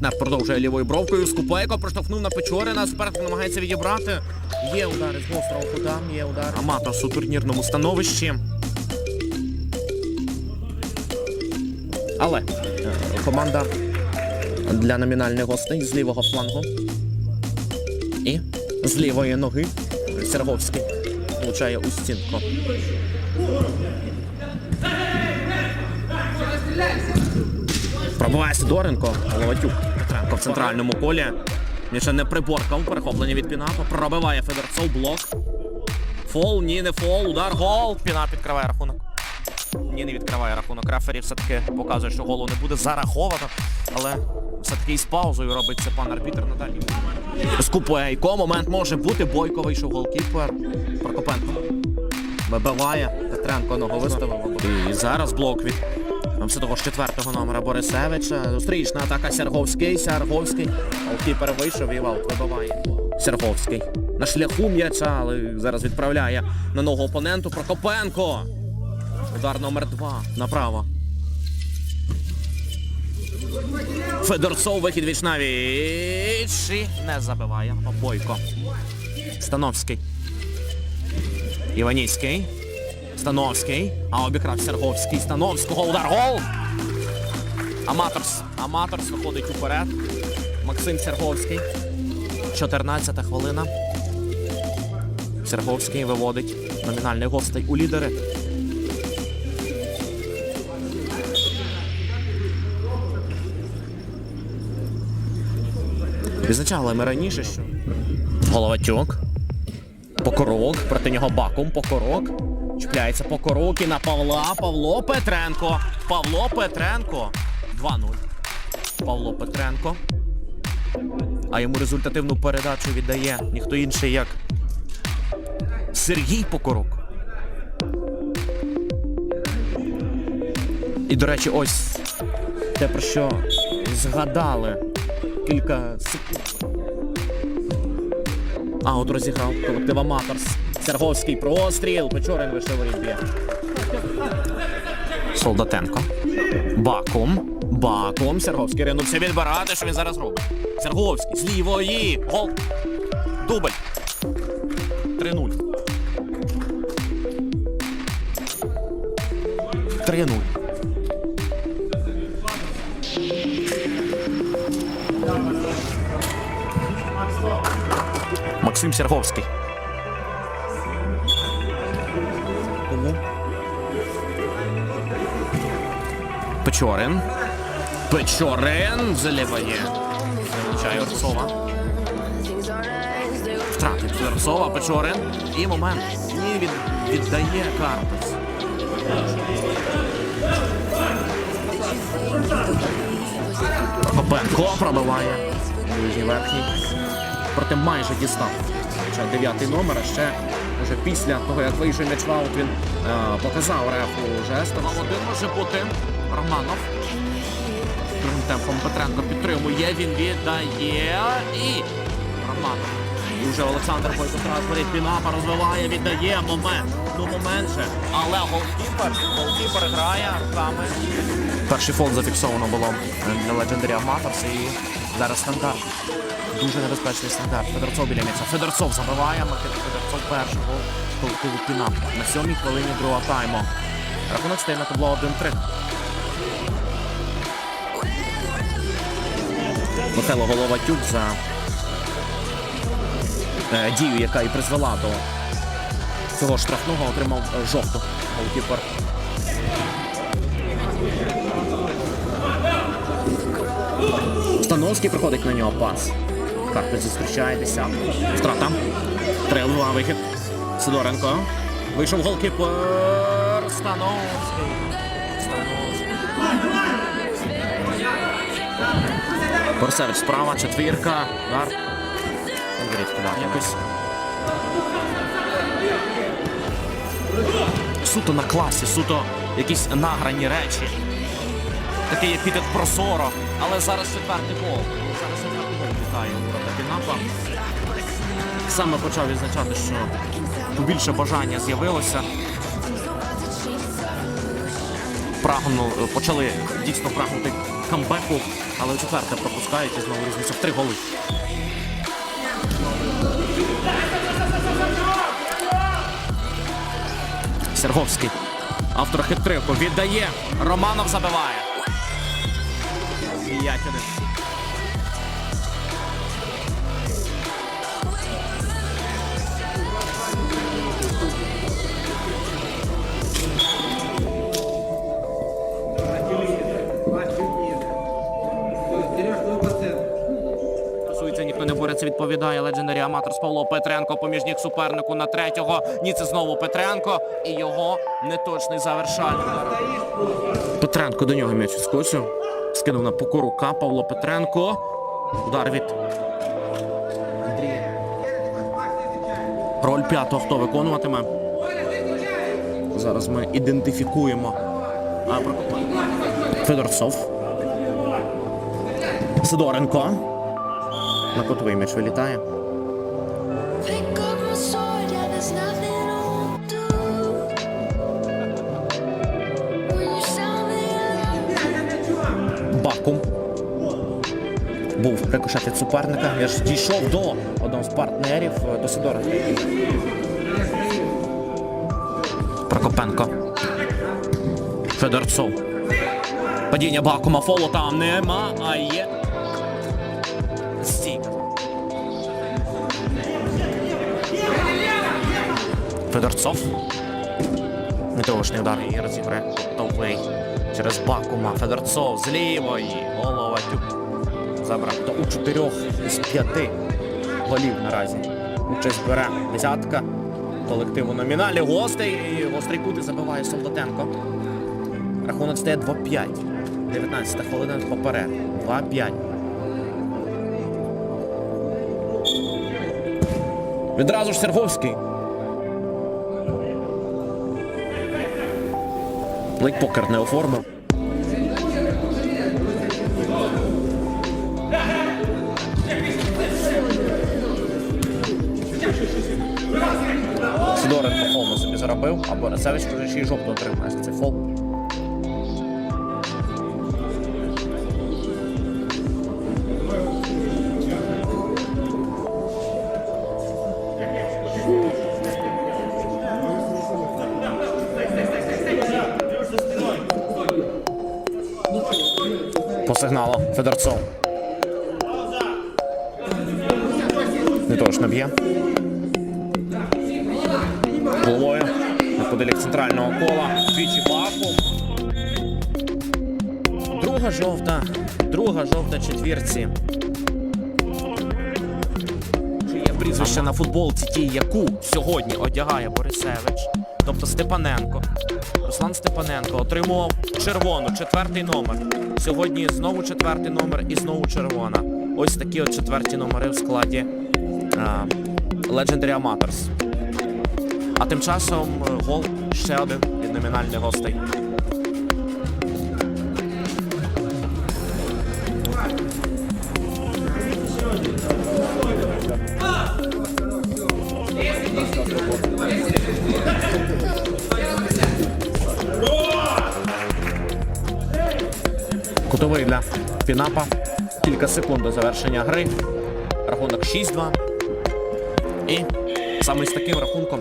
Партнер продовжує лівою бровкою. Скупейко проштовхнув на Печорина. Суперник намагається відібрати. Є удари з гострого кута, є удар. Аматос у турнірному становищі. Але е, команда для номінальних гостей з лівого флангу. І з лівої ноги Серговський влучає у стінку. Пробиває Сидоренко, Головатюк. Петренко в центральному полі. Він ще не приборкав. Перехоплення від Пінапа. Пробиває Федорцов блок. Фол, ні, не фол. Удар, гол. Пінап відкриває рахунок. Ні, не відкриває рахунок. Рефері все-таки показує, що голу не буде зараховано. Але все-таки із паузою робить це пан арбітр Наталій. Скупейко. Момент може бути. Бойко вийшов голкіпер. Прокопенко. Вибиває. Петренко ногу виставив. І зараз блок від все того ж четвертого номера Борисевича. Зустрічна атака Серговський. Серговський. Голкіпер вийшов і ваут вибиває. Серговський. На шляху м'яча, але зараз відправляє на ногу опоненту. Прокопенко. Удар номер два. Направо. Федорцов вихід віч на. І не забиває. Бойко. Становський. Іваніцький. Становський. А обікрав Серговський. Становського. Удар. Гол. Аматорс. Аматорс виходить уперед. Максим Серговський. 14 хвилина. Серговський виводить номінальних гостей у лідери. Відзначали ми раніше, що Головатюк. Покорок, проти нього баком, покорок. Чіпляється покорок і на Павла. Павло Петренко. Павло Петренко. 2-0. Павло Петренко. А йому результативну передачу віддає ніхто інший, як Сергій Покорок. І, до речі, ось те, про що згадали кілька секунд. А, от розіграв колектив Аматорс. Серговський простріл. Печорин вийшов боротьбі. Солдатенко. Баком. Баком. Серговський ринувся відбирати, що він зараз робить. Серговський з лівої. Гол. Дубль. 3-0. 3-0. Максим Серговський. Печорин. Печорин заливає. Залучає Орцова. Втратить Орцова, Печорин. І момент. Ні, він віддає Карпус. Копенко пробиває. Нижній верхній. Проте майже дістав. Хоча дев'ятий номер, а ще вже після того, як вийшов м'яч в він е, показав рефу жестом. Один може бути Романов. Тим темпом Петренко підтримує, він віддає і Романов. І вже Олександр Бойко транспорт Пінапа розвиває, віддає момент. Ну момент же. Але голкіпер, голкіпер грає руками. Перший фол зафіксовано було для Legendary Amateurs і зараз стандарт. Дуже небезпечний стандарт. Федорцов біля м'яча. Федорцов забиває, Микита Федорцов першого колективу Пінап. На сьомій хвилині другого тайму. Рахунок стає на табло 1-3. Михайло Головатюк за е, дію, яка і призвела до цього штрафного, отримав е, жовту голкіпер. Становський приходить на нього пас. Карпець зустрічає десятку. Втрата. Трилова вихід. Сидоренко. Вийшов голкіпер. Становський. Становський. Борисевич справа, четвірка. Удар. Якось. Суто на класі, суто якісь награні речі. Такий епітет прозоро. Але зараз четвертий гол. Зараз четвертий гол вітає ворота Пінапа. Саме почав відзначати, що побільше бажання з'явилося. Прагну, почали дійсно прагнути камбеку, але у четверте пропускають і знову різниця в три голи. Серговський. Автор хитрику віддає. Романов забиває. 5-1. Відповідає Legendary Amateurs Павло Петренко, поміжник супернику на третього. Ні, це знову Петренко і його неточний завершальний. Петренко до нього м'яч скочив. Скинув на покорука Павло Петренко. Удар від Роль п'ятого хто виконуватиме? Зараз ми ідентифікуємо. Федорцов. Сидоренко. На котовий м'яч вилітає. Бакум. Був рикошет від суперника. Я ж дійшов до одного з партнерів е, до Сидора. Прокопенко. Федорцов. Падіння Бакума. Фолу там нема, а є. Федорцов. Метеошний удар і розіграє Товий через Бакума. Федорцов з лівої. Головатюк забрав. То у чотирьох із п'яти голів наразі. Участь бере десятка колективу номіналі. Гостей. І гострий кут і забиває Солдатенко. Рахунок стає 2-5. 19 хвилина поперед. 2-5. Відразу ж Серговський. Плейпокер не оформив. Сидорин по на собі заробив, а Борисевич вже ще й жовту отримає за цей фол. Сигналу Федорцов. Не точно б'є. Головою неподалік центрального кола. Двічі баку. Друга жовта. Друга жовта четвірці. Чи є прізвище на футболці тій, яку сьогодні одягає Борисевич, тобто Степаненко. Руслан Степаненко отримував червону, четвертий номер. Сьогодні знову четвертий номер і знову червона. Ось такі от четверті номери в складі а, Legendary Amateurs. А тим часом е, гол ще один від номінальних гостей. Кутовий для Пінапа. Кілька секунд до завершення гри. Рахунок 6-2. І саме з таким рахунком